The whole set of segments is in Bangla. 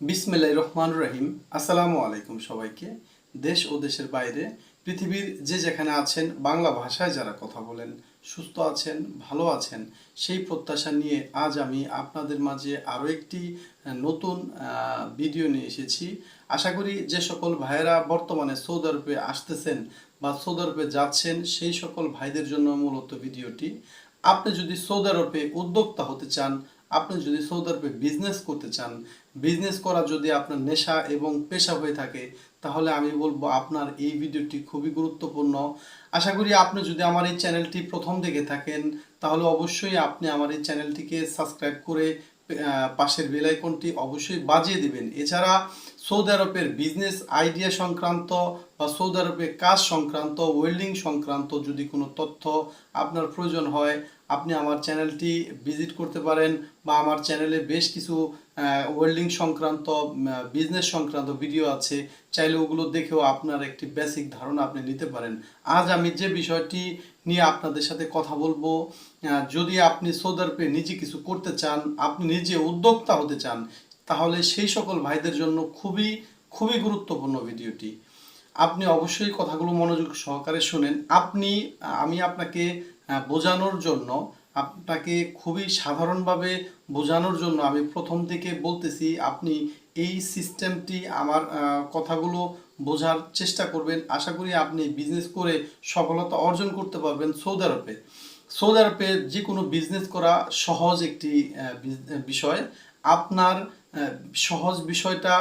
বিসমিল্লাহ রহমান রহিম। আসসালামু আলাইকুম সবাইকে। দেশ ও দেশের বাইরে, পৃথিবীর যে যেখানে আছেন, বাংলা ভাষায় যারা কথা বলেন, সুস্থ আছেন, ভালো আছেন, সেই প্রত্যাশা নিয়ে আজ আমি আপনাদের মাঝে আরও একটি নতুন ভিডিও নিয়ে এসেছি। আশা করি যে সকল ভাইয়েরা বর্তমানে সৌদি আরবে আসতেছেন বা সৌদি আরবে যাচ্ছেন, সেই সকল ভাইদের জন্য মূলত ভিডিওটি। আপনি যদি সৌদি আরবে উদ্যোক্তা হতে চান, আপনি যদি সৌদি আরবে বিজনেস করতে চান বিজনেস করা যদি আপনার নেশা এবং পেশা হয়ে থাকে, তাহলে আমি বলব আপনার এই ভিডিওটি খুবই গুরুত্বপূর্ণ। আশা করি আপনি যদি আমার এই চ্যানেলটি প্রথম দেখে থাকেন, তাহলে অবশ্যই আপনি আমার এই চ্যানেলটিকে সাবস্ক্রাইব করে পাশের বেল আইকনটি অবশ্যই বাজিয়ে দিবেন। এছাড়া সৌদি আরবের বিজনেস আইডিয়া সংক্রান্ত বা সৌদি আরবে কাজ সংক্রান্ত ওয়েল্ডিং সংক্রান্ত যদি কোনো তথ্য আপনার প্রয়োজন হয়, আপনি আমার চ্যানেলটি ভিজিট করতে পারেন বা আমার চ্যানেলে বেশ কিছু ওয়েল্ডিং সংক্রান্ত বিজনেস সংক্রান্ত ভিডিও আছে। চাইলে ওগুলো দেখেও আপনার একটি বেসিক ধারণা আপনি নিতে পারেন। আজ আমি যে বিষয়টি নিয়ে আপনাদের সাথে কথা বলব যদি আপনি সৌদি আরবে নিজে কিছু করতে চান, আপনি নিজে উদ্যোক্তা হতে চান, তাহলে সেই সকল ভাইদের জন্য খুবই খুবই গুরুত্বপূর্ণ ভিডিওটি আপনি অবশ্যই কথাগুলো মনোযোগ সহকারে শুনেন। আপনি, আমি আপনাকে বোঝানোর জন্য আপনাকে খুবই সাধারণভাবে বোঝানোর জন্য আমি প্রথম থেকে বলতেছি, আপনি এই সিস্টেমটি আমার কথাগুলো বোঝার চেষ্টা করবেন। আশা করি আপনি বিজনেস করে সফলতা অর্জন করতে পারবেন সৌদি আরবে সৌদি আরবে যে কোনো বিজনেস করা সহজ একটি বিষয়। আপনার সহজ বিষয়টা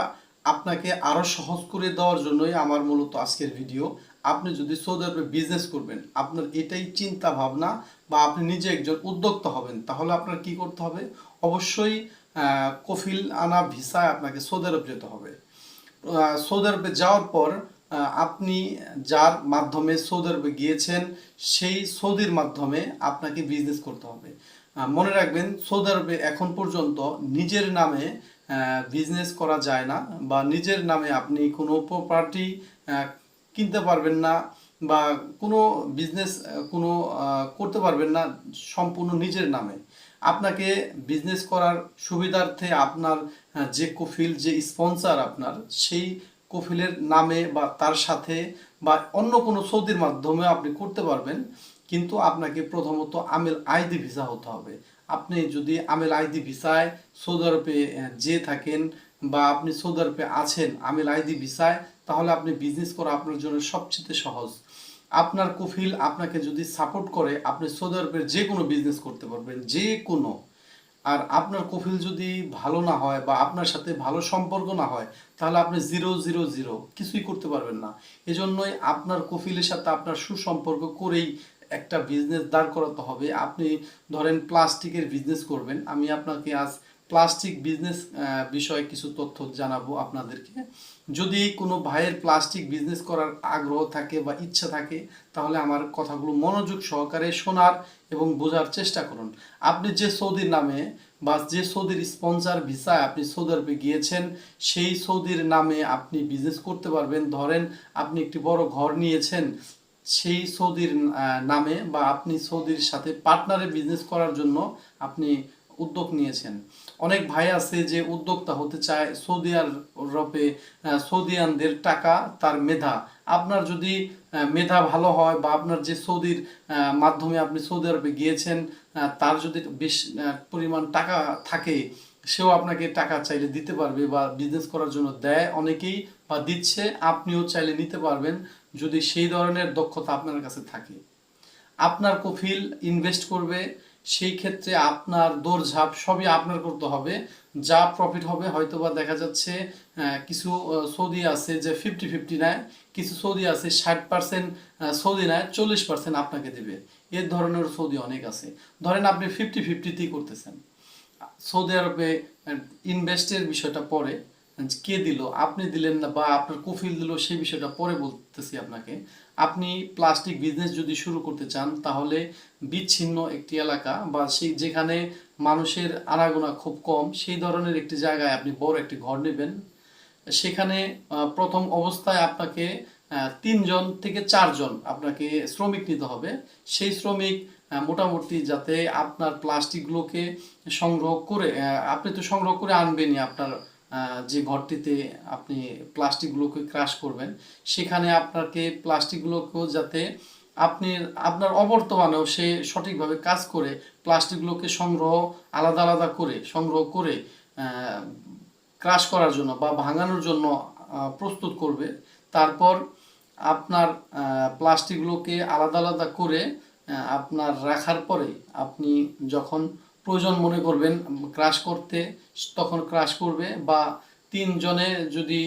আপনাকে আরও সহজ করে দেওয়ার জন্যই আমার মূলত আজকের ভিডিও আপনি যদি সৌদি আরবে বিজনেস করবেন, আপনার এটাই চিন্তা ভাবনা বা আপনি নিজে একজন উদ্যোক্তা হবেন, তাহলে আপনার কি করতে হবে? অবশ্যই কফিল আনা ভিসায় আপনাকে সৌদি আরব যেতে হবে। সৌদি আরবে যাওয়ার পর আপনি যার মাধ্যমে সৌদি আরবে গিয়েছেন, সেই সৌদির মাধ্যমে আপনাকে বিজনেস করতে হবে। মনে রাখবেন, সৌদি আরবে এখন পর্যন্ত নিজের নামে বিজনেস করা যায় না বা নিজের নামে আপনি কোনো প্রপার্টি কিনতে পারবেন না। বা কোনো বিজনেস কোনো করতে পারবেন না সম্পূর্ণ নিজের নামে। আপনাকে বিজনেস করার সুবিধার্থে আপনার যে কফিল যে স্পন্সর আপনার সেই কফিলের নামে বা তার সাথে বা অন্য কোনো সৌদির মাধ্যমে আপনি করতে পারবেন। কিন্তু আপনাকে প্রথমত আমেল আইডি ভিসা হতে হবে। আপনি যদি আমেল আইডি ভিসায় সৌদি আরবে আহ, যে থাকেন বা আপনি সৌদি আরবে আছেন আমেল আইডি ভিসায় তাহলে আপনি বিজনেস করা আপনার জন্য সবচেয়ে সহজ। আপনার কফিল আপনাকে যদি সাপোর্ট করে, আপনি সৌদি আরবের যে কোনো বিজনেস করতে পারবেন, যে কোনো। আর আপনার কফিল যদি ভালো না হয় বা আপনার সাথে ভালো সম্পর্ক না হয়, তাহলে আপনি জিরো জিরো জিরো কিছুই করতে পারবেন না। এজন্যই আপনার কফিলের সাথে আপনার সুসম্পর্ক করেই একটা বিজনেস দাঁড় করাতে হবে। আপনি ধরেন প্লাস্টিকের বিজনেস করবেন। আমি আপনাকে আজ প্লাস্টিক বিজনেস বিষয়ে কিছু তথ্য জানাব আপনাদেরকে। যদি কোনো ভাইয়ের প্লাস্টিক বিজনেস করার আগ্রহ থাকে বা ইচ্ছা থাকে, তাহলে আমার কথাগুলো মনোযোগ সহকারে শোনার এবং বোঝার চেষ্টা করুন। আপনি যে সৌদির নামে বা যে সৌদির স্পন্সর ভিসায় আপনি সৌদি আরবে গিয়েছেন, সেই সৌদির নামে আপনি বিজনেস করতে পারবেন। ধরেন, আপনি একটি বড় ঘর নিয়েছেন, সেই সৌদির নামে বা আপনি সৌদির সাথে পার্টনারে বিজনেস করার জন্য আপনি উদ্যোগ নিয়েছেন। অনেক ভাই আছে যে উদ্যোক্তা হতে চায় সৌদি আরবে সৌদিয়ানদের টাকা তার মেধা। আপনার যদি মেধা ভালো হয় বা আপনার যে সৌদির মাধ্যমে আপনি সৌদি আরবে গিয়েছেন তার যদি বেশ পরিমাণ টাকা থাকে, সেও আপনাকে টাকা চাইলে দিতে পারবে বা বিজনেস করার জন্য দেয় অনেকেই বা দিচ্ছে, আপনিও চাইলে নিতে পারবেন যদি সেই ধরনের দক্ষতা আপনার কাছে থাকে। আপনার কফিল ইনভেস্ট করবে সেই ক্ষেত্রে আপনার দৌড়ঝাঁপ সবই আপনার করতে হবে। যা প্রফিট হবে, হয়তোবা দেখা যাচ্ছে কিছু সৌদি আছে যে ফিফটি ফিফটি নেয়, কিছু সৌদি আছে ষাট পার্সেন্ট সৌদি নেয়, চল্লিশ পার্সেন্ট আপনাকে দেবে। এর ধরনের সৌদি অনেক আছে। ধরেন আপনি ফিফটি ফিফটিতেই করতেছেন। সৌদি আরবে ইনভেস্টের বিষয়টা পরে কে দিল, আপনি দিলেন না বা আপনার কফিল দিল, সেই বিষয়টা পরে বলতেছি আপনাকে। আপনি প্লাস্টিক বিজনেস যদি শুরু করতে চান, তাহলে বিচ্ছিন্ন একটি এলাকা বা সেই যেখানে মানুষের আনাগোনা খুব কম, সেই ধরনের একটি জায়গায় আপনি বড় একটি ঘর নেবেন। সেখানে প্রথম অবস্থায় আপনাকে তিনজন থেকে চারজন আপনাকে শ্রমিক নিতে হবে। সেই শ্রমিক মোটামুটি যাতে আপনার প্লাস্টিকগুলোকে সংগ্রহ করে আপনি তো সংগ্রহ করে আনবেনই আপনার যে ঘরটিতে আপনি প্লাস্টিকগুলোকে ক্রাশ করবেন, সেখানে আপনাকে প্লাস্টিকগুলোকেও যাতে আপনি, আপনার অবর্তমানেও সে সঠিকভাবে কাজ করে, প্লাস্টিকগুলোকে সংগ্রহ, আলাদা আলাদা করে, সংগ্রহ করে ক্রাশ করার জন্য বা ভাঙানোর জন্য প্রস্তুত করবে। তারপর আপনার প্লাস্টিকগুলোকে আলাদা আলাদা করে আপনার রাখার পরে আপনি যখন প্রয়োজন মনে করবেন ক্রাশ করতে, তখন ক্রাশ করবে বা তিনজনে যদি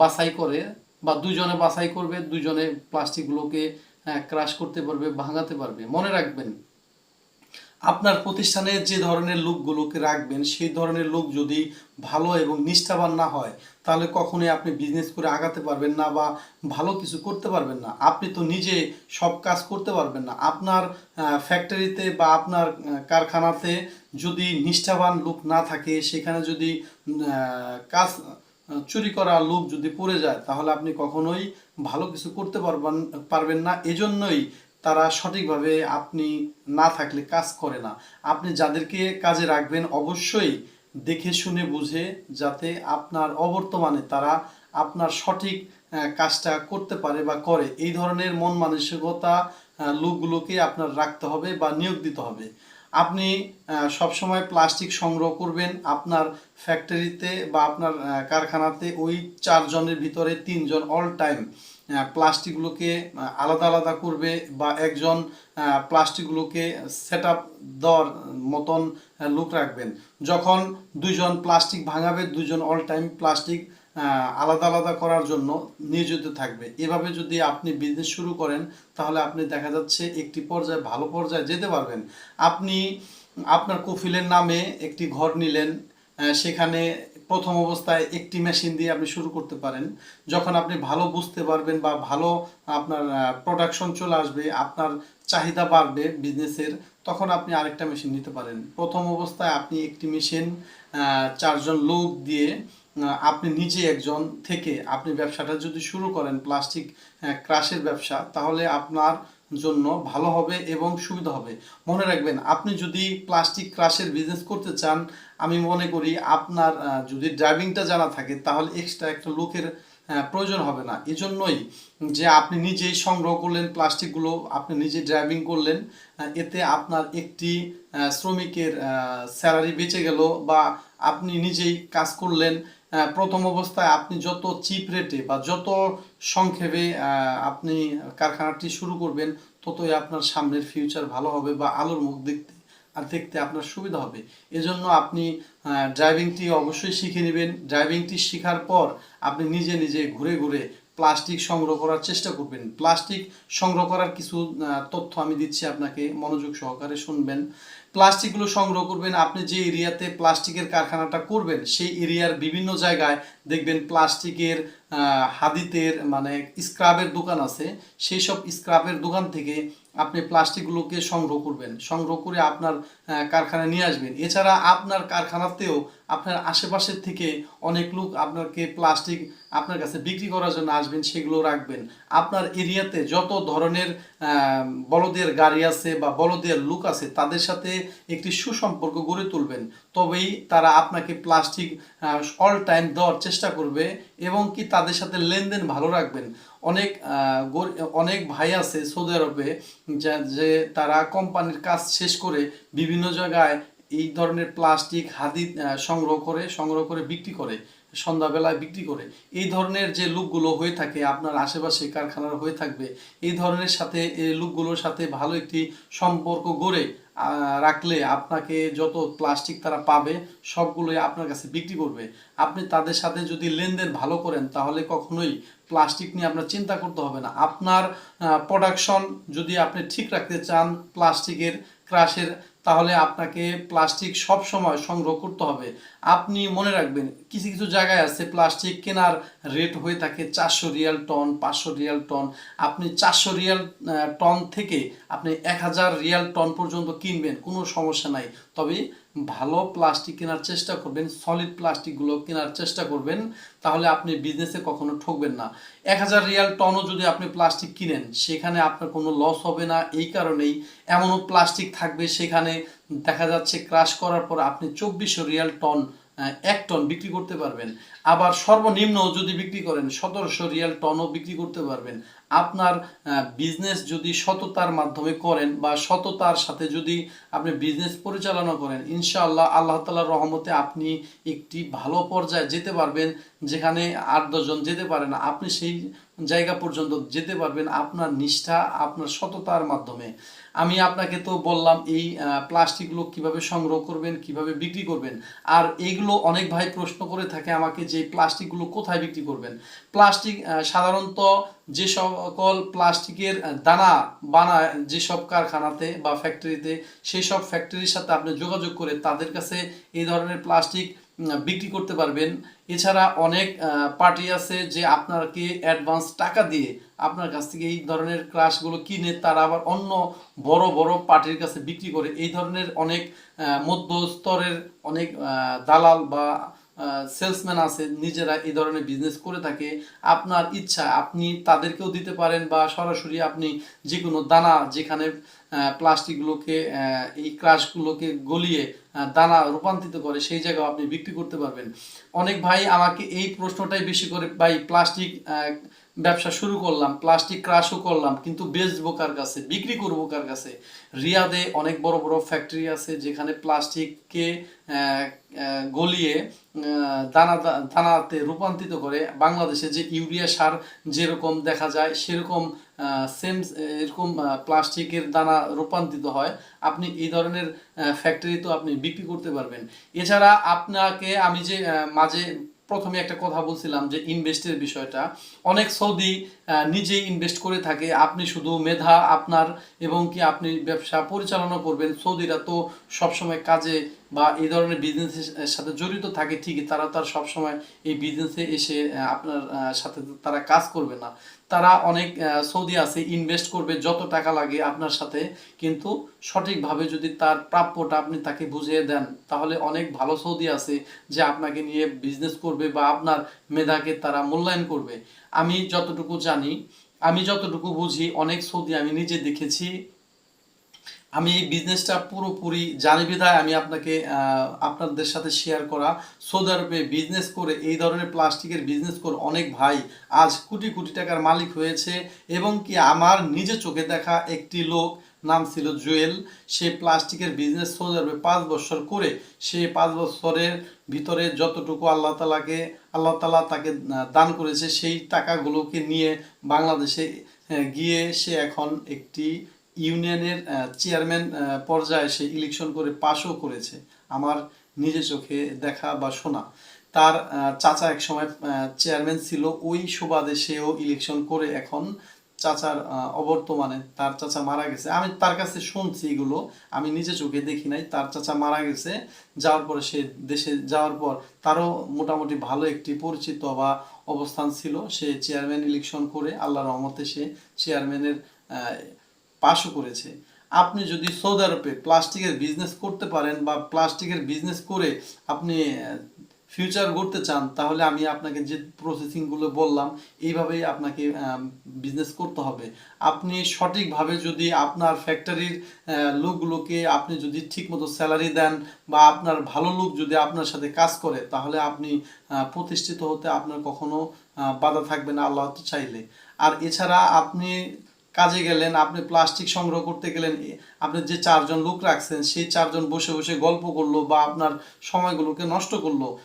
বাছাই করে বা দুজনে বাছাই করবে, দুজনে প্লাস্টিকগুলোকে ক্রাশ করতে পারবে, ভাঙাতে পারবে। মনে রাখবেন। আপনার প্রতিষ্ঠানে যে ধরনের লোকগুলোকে রাখবেন, সেই ধরনের লোক যদি ভালো এবং নিষ্ঠাবান না হয়, তাহলে কখনোই আপনি বিজনেস করে আগাতে পারবেন না বা ভালো কিছু করতে পারবেন না। আপনি তো নিজে সব কাজ করতে পারবেন না। আপনার ফ্যাক্টরিতে বা আপনার কারখানাতে যদি নিষ্ঠাবান লোক না থাকে, সেখানে যদি কাজ চুরি করা লোক যদি পড়ে যায়, তাহলে আপনি কখনোই ভালো কিছু করতে পারবেন পারবেন না। এজন্যই তারা সঠিকভাবে আপনি না থাকলে কাজ করে না। আপনি যাদেরকে কাজে রাখবেন অবশ্যই দেখে শুনে বুঝে যাতে আপনার অবর্তমানে তারা আপনার সঠিক কাজটা করতে পারে বা করে। এই ধরনের মন মানসিকতা লোকগুলোকে আপনার রাখতে হবে বা নিয়োগ দিতে হবে। আপনি সবসময় প্লাস্টিক সংগ্রহ করবেন আপনার ফ্যাক্টরিতে বা আপনার কারখানাতে। ওই চারজনের ভিতরে তিনজন অল টাইম প্লাস্টিকগুলোকে আলাদা আলাদা করবে বা একজন প্লাস্টিকগুলোকে সেট আপ দেওয়ার মতন লোক রাখবেন। যখন দুইজন প্লাস্টিক ভাঙাবে দুজন অল টাইম প্লাস্টিক আলাদা আলাদা করার জন্য নিয়োজিত থাকবে। এভাবে যদি আপনি বিজনেস শুরু করেন, তাহলে আপনি দেখা যাচ্ছে একটি পর্যায়ে ভালো পর্যায়ে যেতে পারবেন। আপনি আপনার কফিলের নামে একটি ঘর নিলেন সেখানে প্রথম অবস্থায় একটি মেশিন দিয়ে আপনি শুরু করতে পারেন। যখন আপনি ভালো বুঝতে পারবেন বা ভালো আপনার প্রোডাকশন চলে আসবে, আপনার চাহিদা বাড়বে বিজনেসের তখন আপনি আরেকটা মেশিন নিতে পারেন। প্রথম অবস্থায় আপনি একটি মেশিন চারজন লোক দিয়ে আপনি নিজে একজন থেকে আপনি ব্যবসাটা যদি শুরু করেন, প্লাস্টিক ক্রাশের ব্যবসা, তাহলে আপনার জন্য ভালো হবে এবং সুবিধা হবে। মনে রাখবেন, আপনি যদি প্লাস্টিক ক্রাশের বিজনেস করতে চান, আমি মনে করি আপনার যদি ড্রাইভিংটা জানা থাকে, তাহলে এক্সট্রা একটা লোকের প্রয়োজন হবে না। এজন্যই যে আপনি নিজেই সংগ্রহ করলেন প্লাস্টিকগুলো, আপনি নিজে ড্রাইভিং করলেন এতে আপনার একটি শ্রমিকের স্যালারি বেঁচে গেল বা আপনি নিজেই কাজ করলেন প্রথম অবস্থায় আপনি যত চিপ রেটে বা যত সংক্ষেপে আপনি কারখানাটি শুরু করবেন, ততই আপনার সামনের ফিউচার ভালো হবে বা আলোর মুখ দেখতে আর দেখতে আপনার সুবিধা হবে। এজন্য আপনি ড্রাইভিংটি অবশ্যই শিখে নেবেন। ড্রাইভিংটি শেখার পর আপনি নিজে নিজে ঘুরে ঘুরে প্লাস্টিক সংগ্রহ করার চেষ্টা করবেন। প্লাস্টিক সংগ্রহ করার কিছু তথ্য আমি দিচ্ছি আপনাকে, মনোযোগ সহকারে শুনবেন। প্লাস্টিকগুলো সংগ্রহ করবেন, আপনি যে এরিয়াতে প্লাস্টিকের কারখানাটা করবেন, সেই এরিয়ার বিভিন্ন জায়গায় দেখবেন প্লাস্টিকের হাদিতের মানে স্ক্রাবের দোকান আছে। সেই সব স্ক্রাবের দোকান থেকে আপনি প্লাস্টিকগুলোকে সংগ্রহ করবেন, সংগ্রহ করে আপনার কারখানায় নিয়ে আসবেন। এছাড়া আপনার কারখানাতেও আপনার আশেপাশের থেকে অনেক লোক আপনাকে প্লাস্টিক আপনার কাছে বিক্রি করার জন্য আসবেন, সেগুলো রাখবেন। আপনার এরিয়াতে যত ধরনের বলদের গাড়ি আছে বা বলদের লোক আছে, তাদের সাথে একটি সুসম্পর্ক গড়ে তুলবেন। তবেই তারা আপনাকে প্লাস্টিক অল টাইম দেওয়ার চেষ্টা করবে এবং কি তাদের সাথে লেনদেন ভালো রাখবেন। অনেক অনেক ভাই আছে সৌদি আরবে, যা- যে তারা কোম্পানির কাজ শেষ করে বিভিন্ন জায়গায় এই ধরনের প্লাস্টিক, হাদি সংগ্রহ করে সংগ্রহ করে বিক্রি করে, সন্ধ্যাবেলায় বিক্রি করে। এই ধরনের যে লুকগুলো হয়ে থাকে, আপনার আশেপাশে কারখানার হয়ে থাকবে, এই ধরনের সাথে, এই লুকগুলোর সাথে ভালো একটি সম্পর্ক গড়ে রাখলে আপনাকে যত প্লাস্টিক তারা পাবে, সবগুলোই আপনার কাছে বিক্রি করবে। আপনি তাদের সাথে যদি লেনদেন ভালো করেন, তাহলে কখনোই প্লাস্টিক নিয়ে আপনার চিন্তা করতে হবে না। আপনার প্রোডাকশন যদি আপনি ঠিক রাখতে চান প্লাস্টিকের ক্রাশের তাহলে আপনাকে প্লাস্টিক সব সময় সংগ্রহ করতে হবে। আপনি মনে রাখবেন, কিছু কিছু জায়গায় আছে প্লাস্টিক কেনার রেট হয়ে থাকে চারশো রিয়াল টন, পাঁচশো রিয়াল টন। আপনি চারশো রিয়াল টন থেকে আপনি এক হাজার রিয়াল টন পর্যন্ত কিনবেন, কোনো সমস্যা নাই। তবে ভালো প্লাস্টিক কেনার চেষ্টা করবেন সলিড প্লাস্টিকগুলো কেনার চেষ্টা করবেন, তাহলে আপনি বিজনেসে কখনো ঠকবেন না। এক হাজার রিয়াল টনও যদি আপনি প্লাস্টিক কিনেন, সেখানে আপনার কোনো লস হবে না। এই কারণেই এমনও প্লাস্টিক থাকবে, সেখানে দেখা যাচ্ছে ক্রাশ করার পর আপনি চব্বিশশো রিয়াল টন এক টন বিক্রি করতে পারবেন। আবার সর্বনিম্ন যদি বিক্রি করেন, সতেরোশো রিয়াল টনও বিক্রি করতে পারবেন। আপনার বিজনেস যদি সততার মাধ্যমে করেন বা সততার সাথে যদি আপনি বিজনেস পরিচালনা করেন, ইনশাআল্লাহ আল্লাহ তালার রহমতে আপনি একটি ভালো পর্যায়ে যেতে পারবেন, যেখানে আট দশজন যেতে পারেন আপনি সেই জায়গা পর্যন্ত যেতে পারবেন আপনার নিষ্ঠা, আপনার সততার মাধ্যমে। আমি আপনাকে তো বললাম এই প্লাস্টিকগুলো কীভাবে সংগ্রহ করবেন, কীভাবে বিক্রি করবেন। আর এইগুলো অনেক ভাই প্রশ্ন করে থাকে আমাকে যে প্লাস্টিকগুলো কোথায় বিক্রি করবেন। প্লাস্টিক সাধারণত যে সকল প্লাস্টিকের দানা বানায় যেসব কারখানাতে বা ফ্যাক্টরিতে সেই সব ফ্যাক্টরির সাথে আপনি যোগাযোগ করে তাদের কাছে এই ধরনের প্লাস্টিক বিক্রি করতে পারবেন। এছাড়া অনেক পার্টি আছে যে আপনাকে অ্যাডভান্স টাকা দিয়ে আপনার কাছ থেকে এই ধরনের ক্রাশগুলো কিনে তারা আবার অন্য বড় বড় পার্টির কাছে বিক্রি করে। এই ধরনের অনেক মধ্যস্তরের অনেক দালাল বা সেলসম্যান আছে, নিজেরা এই ধরনের বিজনেস করে থাকে। আপনার ইচ্ছা, আপনি তাদেরকেও দিতে পারেন বা সরাসরি আপনি যে কোনো দানা যেখানে প্লাস্টিকগুলোকে এই ক্রাশগুলোকে গলিয়ে দানা রূপান্তরিত করে, সেই জায়গাও আপনি বিক্রি করতে পারবেন। অনেক ভাই আমাকে এই প্রশ্নটাই বেশি করে, ভাই প্লাস্টিক ব্যবসা শুরু করলাম প্লাস্টিক ক্রাশও করলাম, কিন্তু বেচবো কার কাছে? বিক্রি করব কার কাছে? রিয়াদে অনেক বড় বড় ফ্যাক্টরি আছে যেখানে প্লাস্টিককে গলিয়ে দানা, দানাতে রূপান্তরিত করে বাংলাদেশে যে ইউরিয়া সার যেরকম দেখা যায়, সেরকম সেম এরকম প্লাস্টিকের দানা রূপান্তরিত হয়। আপনি এই ধরনের ফ্যাক্টরি তো আপনি বিক্রি করতে পারবেন। এছাড়া আপনাকে আমি যে মাঝে প্রথমে একটা কথা বলছিলাম যে ইনভেস্টের বিষয়টা। অনেক সৌদি নিজেই ইনভেস্ট করে থাকে। আপনি শুধু মেধা আপনার এবং কি আপনি ব্যবসা পরিচালনা করবেন সৌদিরা তো সবসময় কাজে বা এই ধরনের বিজনেসের সাথে জড়িত থাকে ঠিকই, তারা তার সবসময় এই বিজনেসে এসে আপনার সাথে তারা কাজ করবে না। তারা অনেক সৌদি আছে ইনভেস্ট করবে যত টাকা লাগে আপনার সাথে, কিন্তু সঠিকভাবে যদি তার প্রাপ্যটা আপনি তাকে বুঝিয়ে দেন, তাহলে অনেক ভালো সৌদি আছে যে আপনাকে নিয়ে বিজনেস করবে বা আপনার মেধাকে তারা মূল্যায়ন করবে। আমি যতটুকু জানি, আমি যতটুকু বুঝি, অনেক সৌদি আমি নিজে দেখেছি আমি এই বিজনেসটা পুরোপুরি জানি বিধায় আমি আপনাকে আপনাদের সাথে শেয়ার করা সৌদি আরবে বিজনেস করে এই ধরনের প্লাস্টিকের বিজনেস করে অনেক ভাই আজ কোটি কোটি টাকার মালিক হয়েছে এবং কি আমার নিজে চোখে দেখা একটি লোক নাম ছিল জুয়েল। সে প্লাস্টিকের বিজনেস সৌদি আরবে পাঁচ বছর করে সে পাঁচ বছরের ভিতরে যতটুকু আল্লাহ তালাকে, আল্লাহ তালা তাকে দান করেছে সেই টাকাগুলোকে নিয়ে বাংলাদেশে গিয়ে সে এখন একটি ইউনিয়নের চেয়ারম্যান পর্যায়ে সে ইলেকশন করে পাশও করেছে, আমার নিজে চোখে দেখা বা শোনা। তার চাচা এক সময় চেয়ারম্যান ছিল, ওই সুবাদে সেও ইলেকশন করে এখন চাচার অবর্তমানে তার চাচা মারা গেছে। আমি তার কাছে শুনছি এগুলো, আমি নিজে চোখে দেখি নাই, তার চাচা মারা গেছে, যাওয়ার পরে সে দেশে যাওয়ার পর তারও মোটামুটি ভালো একটি পরিচিত বা অবস্থান ছিল। সে চেয়ারম্যান ইলেকশন করে আল্লাহ রহমতে সে চেয়ারম্যানের পাশও করেছে। আপনি যদি সৌদি আরবে প্লাস্টিকের বিজনেস করতে পারেন বা প্লাস্টিকের বিজনেস করে আপনি ফিউচার গড়তে চান, তাহলে আমি আপনাকে যে প্রসেসিংগুলো বললাম, এইভাবেই আপনাকে বিজনেস করতে হবে। আপনি সঠিকভাবে যদি আপনার ফ্যাক্টরির লোকগুলোকে আপনি যদি ঠিকমতো স্যালারি দেন বা আপনার ভালো লোক যদি আপনার সাথে কাজ করে, তাহলে আপনি প্রতিষ্ঠিত হতে আপনার কখনো বাধা থাকবে না, আল্লাহ চাইলে। আর এছাড়া আপনি কাজে গেলেন, আপনি প্লাস্টিক সংগ্রহ করতে গেলেন, আপনি যে চারজন লোক রাখছেন, সেই চারজন বসে বসে গল্প করল বা আপনার সময়গুলোকে নষ্ট করল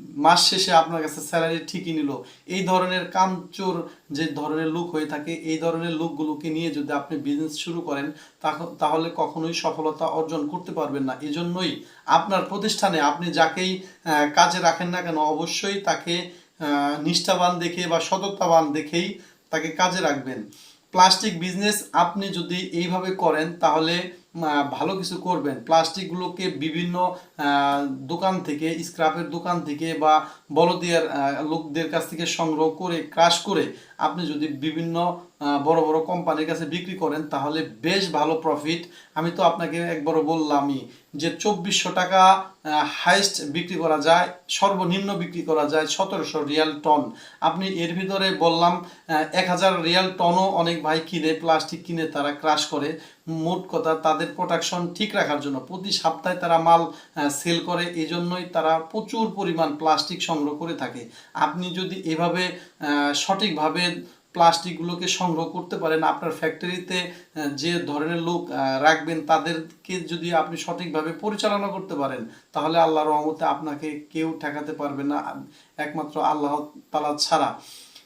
মাস শেষে আপনার কাছে স্যালারি ঠিকই নিল। এই ধরনের কামচোর যে ধরনের লোক হয়ে থাকে, এই ধরনের লোকগুলোকে নিয়ে যদি আপনি বিজনেস শুরু করেন, তাহ- তাহলে কখনোই সফলতা অর্জন করতে পারবেন না। এজন্যই আপনার প্রতিষ্ঠানে আপনি যাকেই কাজে রাখেন না কেন, অবশ্যই তাকে নিষ্ঠাবান দেখে বা সততাবান দেখেই তাকে কাজে রাখবেন। প্লাস্টিক বিজনেস আপনি যদি এইভাবে করেন, তাহলে ভালো কিছু করবেন। প্লাস্টিকগুলোকে বিভিন্ন দোকান থেকে, স্ক্রাপের দোকান থেকে বা বলদিয়ার লোকদের কাছ থেকে সংগ্রহ করে, ক্রাশ করে আপনি যদি বিভিন্ন বড় বড় কোম্পানির কাছে বিক্রি করেন, তাহলে বেশ ভালো প্রফিট আমি তো আপনাকে একবারও বললামই যে চব্বিশশো টাকা হাইস্ট বিক্রি করা যায়, সর্বনিম্ন বিক্রি করা যায় সতেরোশো রিয়াল টন। আপনি এর ভিতরে বললাম এক হাজার রিয়াল টনও অনেক ভাই কিনে প্লাস্টিক কিনে তারা ক্রাশ করে। মোট কথা তাদের প্রোডাকশন ঠিক রাখার জন্য প্রতি সপ্তাহে তারা মাল সেল করে। এই জন্যই তারা প্রচুর পরিমাণ প্লাস্টিক সংগ্রহ করে থাকে। আপনি যদি এভাবে সঠিকভাবে প্লাস্টিকগুলোকে সংগ্রহ করতে পারেন। আপনার ফ্যাক্টরিতে যে ধরনের লোক রাখবেন, তাদেরকে যদি আপনি সঠিকভাবে পরিচালনা করতে পারেন, তাহলে আল্লাহর রহমতে আপনাকে কেউ ঠেকাতে পারবে না, একমাত্র আল্লাহ তালা ছাড়া।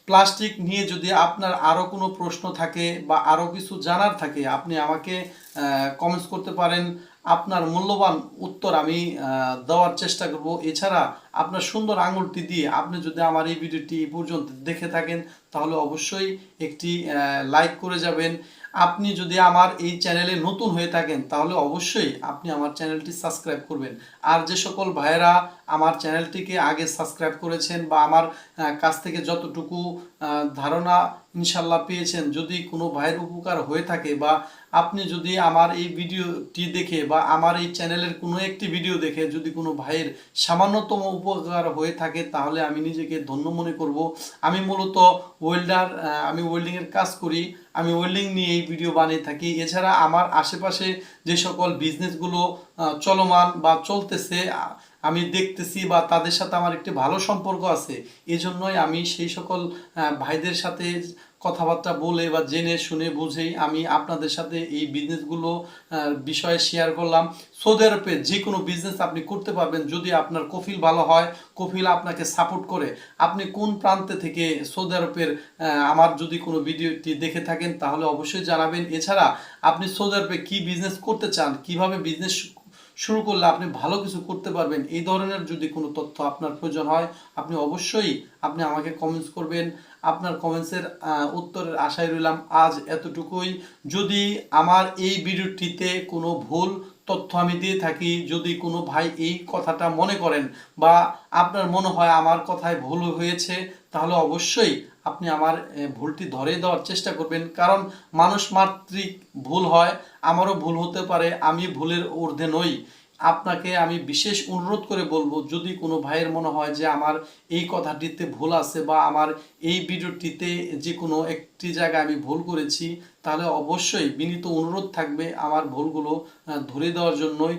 প্লাস্টিক নিয়ে যদি আপনার আরও কোনো প্রশ্ন থাকে বা আরও কিছু জানার থাকে, আপনি আমাকে কমেন্টস করতে পারেন। আপনার মূল্যবান উত্তর আমি দেওয়ার চেষ্টা করব। এছাড়া আপনার সুন্দর আঙুলটি দিয়ে আপনি যদি আমার এই ভিডিওটি পর্যন্ত দেখে থাকেন, তাহলে অবশ্যই একটি লাইক করে যাবেন। আপনি যদি আমার এই চ্যানেলে নতুন হয়ে থাকেন, তাহলে অবশ্যই আপনি আমার চ্যানেলটি সাবস্ক্রাইব করবেন। আর যে সকল ভাইয়েরা আমার চ্যানেলটিকে আগে সাবস্ক্রাইব করেছেন বা আমার কাছ থেকে যতটুকু ধারণা ইনশাল্লাহ পেয়েছেন, যদি কোনো ভাইয়ের উপকার হয়ে থাকে বা আপনি যদি আমার এই ভিডিওটি দেখে বা আমার এই চ্যানেলের কোনো একটি ভিডিও দেখে যদি কোনো ভাইয়ের সামান্যতম উপকার হয়ে থাকে, তাহলে আমি নিজেকে ধন্য মনে করব। আমি মূলত ওয়েল্ডার আমি ওয়েল্ডিংয়ের কাজ করি, আমি ওয়েল্ডিং নিয়ে এই ভিডিও বানিয়ে থাকি। এছাড়া আমার আশেপাশে যে সকল বিজনেসগুলো চলমান বা চলতেছে আমি দেখতেছি বা তাদের সাথে আমার একটি ভালো সম্পর্ক আছে। এই জন্যই আমি সেই সকল ভাইদের সাথে কথাবার্তা বলে বা জেনে শুনে বুঝেই আমি আপনাদের সাথে এই বিজনেসগুলো বিষয়ে শেয়ার করলাম। সৌদি আরবে যে কোনো বিজনেস আপনি করতে পারবেন যদি আপনার কফিল ভালো হয় কফিল আপনাকে সাপোর্ট করে। আপনি কোন প্রান্তে থেকে সৌদি আরবের আমার যদি কোনো ভিডিওটি দেখে থাকেন তাহলে অবশ্যই জানাবেন। এছাড়া আপনি সৌদি আরবে কি বিজনেস করতে চান, কীভাবে বিজনেস শুরু করলে আপনি ভালো কিছু করতে পারবেন। এই ধরনের যদি কোনো তথ্য আপনার প্রয়োজন হয়, আপনি অবশ্যই আপনি আমাকে কমেন্টস করবেন। আপনার কমেন্টসের উত্তরের আশায় রইলাম আজ এতটুকুই। যদি আমার এই ভিডিওটিতে কোনো ভুল তথ্য আমি দিয়ে থাকি, যদি কোনো ভাই এই কথাটা মনে করেন বা আপনার মনে হয় আমার কথায় ভুল হয়েছে, তাহলে অবশ্যই আপনি আমার ভুলটি ধরে দেওয়ার চেষ্টা করবেন। কারণ মানুষ মাতৃক ভুল হয়, আমারও ভুল হতে পারে, আমি ভুলের ঊর্ধ্বে নই। আপনাকে আমি বিশেষ অনুরোধ করে বলব, যদি কোনো ভাইয়ের মনে হয় যে আমার এই কথাটিতে ভুল আছে বা আমার এই ভিডিওটিতে যে কোনো একটি জায়গায় আমি ভুল করেছি, তাহলে অবশ্যই বিনীত অনুরোধ থাকবে আমার ভুলগুলো ধরে দেওয়ার জন্যই।